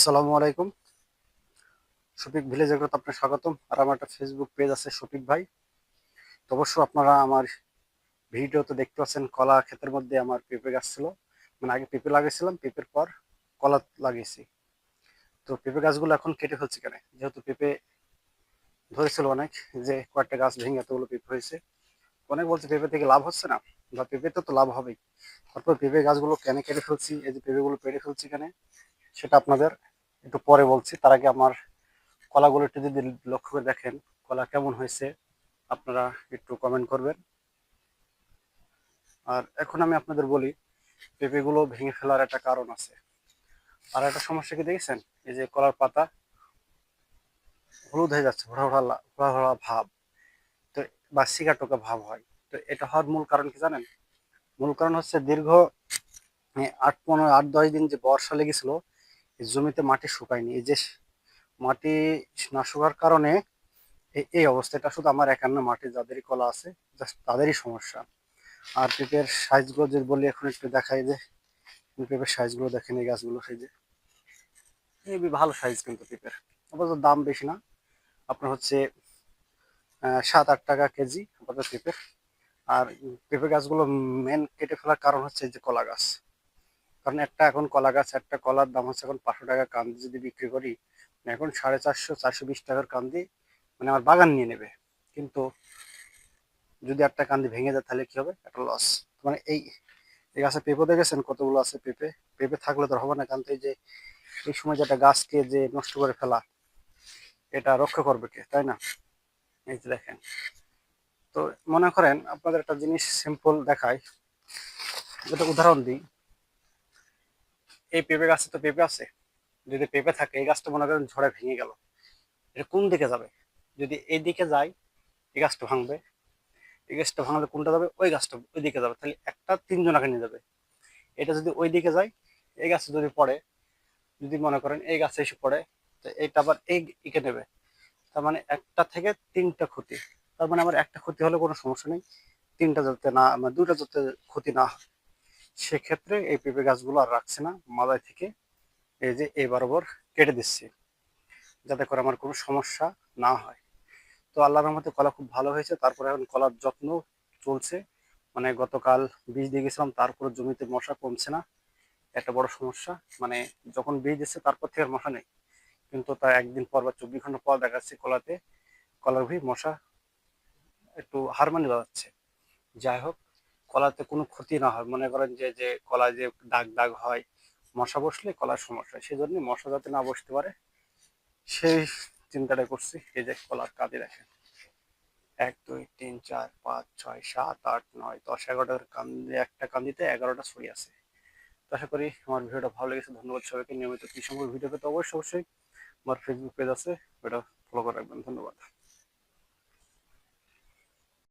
আসসালামু আলাইকুম। শফিক ভিলেজ এগ্রোতে আপনার স্বাগতম। আর আমার একটা ফেসবুক পেজ আছে শফিক ভাই। তো অবশ্য আপনারা আমার ভিডিও তো দেখতে পাচ্ছেন, কলা ক্ষেতের মধ্যে আমার পেঁপে গাছ ছিল। মানে আগে পেঁপে লাগিয়েছিলাম, পেঁপের পর কলা লাগিয়েছি। তো পেঁপে গাছগুলো এখন কেটে ফেলছি কেন? যেহেতু পেঁপে ধরেছিল অনেক যে কয়েকটা গাছ ভেঙে এতগুলো পেঁপে হয়েছে। অনেক বলছে পেঁপে থেকে লাভ হচ্ছে না, বা পেঁপেতে তো লাভ হবেই। তারপর পেঁপে গাছগুলো কেন কেটে ফেলছি? এই যে পেঁপেগুলো পেটে ফেলছি কেন? সেটা আপনাদের একটু পরে বলছি, তার আগে আমার কলাগুলো একটু যদি লক্ষ্য করে দেখেন, কলা কেমন হয়েছে, আপনারা একটু কমেন্ট করবেন। আর এখন আমি আপনাদের বলি, পেঁপেগুলো ভেঙে ফেলার একটা কারণ আছে। আর একটা সমস্যা কি দেখেছেন? এই যে কলার পাতা হলুদ হয়ে যাচ্ছে ঘোড়া ঘোড়া ভাব। তো, বা সিগা টোকা ভাব হয়। তো এটা হওয়ার মূল কারণ কি জানেন? মূল কারণ হচ্ছে দীর্ঘ আট পনেরো, আট দশ দিন যে বর্ষা লেগেছিল জমিতে মাটি শুকায়নি। এই যে মাটি না শুকার কারণে এই অবস্থাটা শুধু আমার একান্ন মাটি, যাদেরই কলা আছে জাস্ট তাদেরই সমস্যা। আর পেঁপের সাইজগুলো যদি বলি, এখন একটু দেখাই যে, পেঁপের সাইজগুলো দেখেন, এই গাছগুলো, সেই যে। খুবই ভালো সাইজ কিন্তু পেঁপের। আপাতত দাম বেশি না। আপনার হচ্ছে সাত আট টাকা কেজি আপাতত পেঁপের। আর পেঁপে গাছগুলো মেন কেটে ফেলার কারণ হচ্ছে যে কলা গাছ। কারণ একটা এখন কলা গাছ, একটা কলার দাম হচ্ছে এখন পাঁচশো টাকা কান্দি যদি বিক্রি করি এখন সাড়ে চারশো চারশো বিশ টাকার কান্দি মানে আমার বাগান নিয়ে নেবে। কিন্তু যদি একটা কান্দি ভেঙে যায়, তাহলে কি হবে? একটা লস মানে এই এই গাছে পেঁপে দেখেছেন? কতগুলো আছে পেঁপে? পেঁপে থাকলে তো হবে না, কারণ এই যে, এই সময় যেটা গাছকে যে নষ্ট করে ফেলা, এটা রক্ষা করবে কে? তাই না? এই যে দেখেন। তো মনে করেন, আপনাদের একটা জিনিস সিম্পল দেখায় যেটা উদাহরণ দিই। এই পেঁপে গাছে তো পেঁপে আছে। যদি পেঁপে থাকে, এই গাছটা মনে করেন ঝড়ে ভেঙে গেল। এটা কোন দিকে যাবে? যদি এই দিকে যায়, এই গাছটা ভাঙবে। এই গাছটা ভাঙলে কোনটা যাবে? ওই গাছটা ওই দিকে যাবে। তাহলে একটা তিনজনাকে নিয়ে যাবে। এটা যদি ওই দিকে যায়, এই গাছে যদি পড়ে, যদি মনে করেন এই গাছে এসে পড়ে, তো এইটা আবার এই ইকে নেবে। তার মানে একটা থেকে তিনটা ক্ষতি। তার মানে আমার একটা ক্ষতি হলে কোনো সমস্যা নেই। তিনটা যাতে না মানে দুটা যাতে ক্ষতি না হয়। সেক্ষেত্রে এই পেঁপে গাছগুলো আর রাখছে না মাদায় থেকে। এই যে এই বরাবর কেটে দিচ্ছি, যাতে করে আমার কোনো সমস্যা না হয়। তো আল্লাহর রহমতে কলা খুব ভালো হয়েছে, তারপরে এখন কলার যত্ন চলছে। মানে গতকাল বীজ দিয়ে গেছিলাম, তারপরে জমিতে মশা কমছে না। একটা বড় সমস্যা মানে যখন বীজ দিচ্ছে তারপর থেকে আর মশা নেই। কিন্তু তা একদিন পর বা চব্বিশ ঘণ্টা পর দেখা যাচ্ছে কলাতে, কলার ভি মশা একটু হারমানি বাজাচ্ছে যাই হোক কলাতে কোনো ক্ষতি না হয়। মনে করেন যে যে কলায় যে দাগ দাগ হয়, মশা বসলে কলার সমস্যা সেই জন্য মশা যাতে না বসতে পারে, সেই চিন্তাটা করছি। এই যে কলার কাঁদি দেখেন এক, দুই, তিন, চার, পাঁচ, ছয়, সাত, আট, নয়, দশ, এগারোটার কান্দি একটা কান্দিতে এগারোটা ছড়ি আছে। তো আশা করি আমার ভিডিওটা ভালো লেগেছে। ধন্যবাদ সবাইকে। নিয়মিত কি সম্পর্কে ভিডিও পেতে অবশ্যই অবশ্যই আমার ফেসবুক পেজ আছে। ওটা ফলো করে রাখবেন। ধন্যবাদ।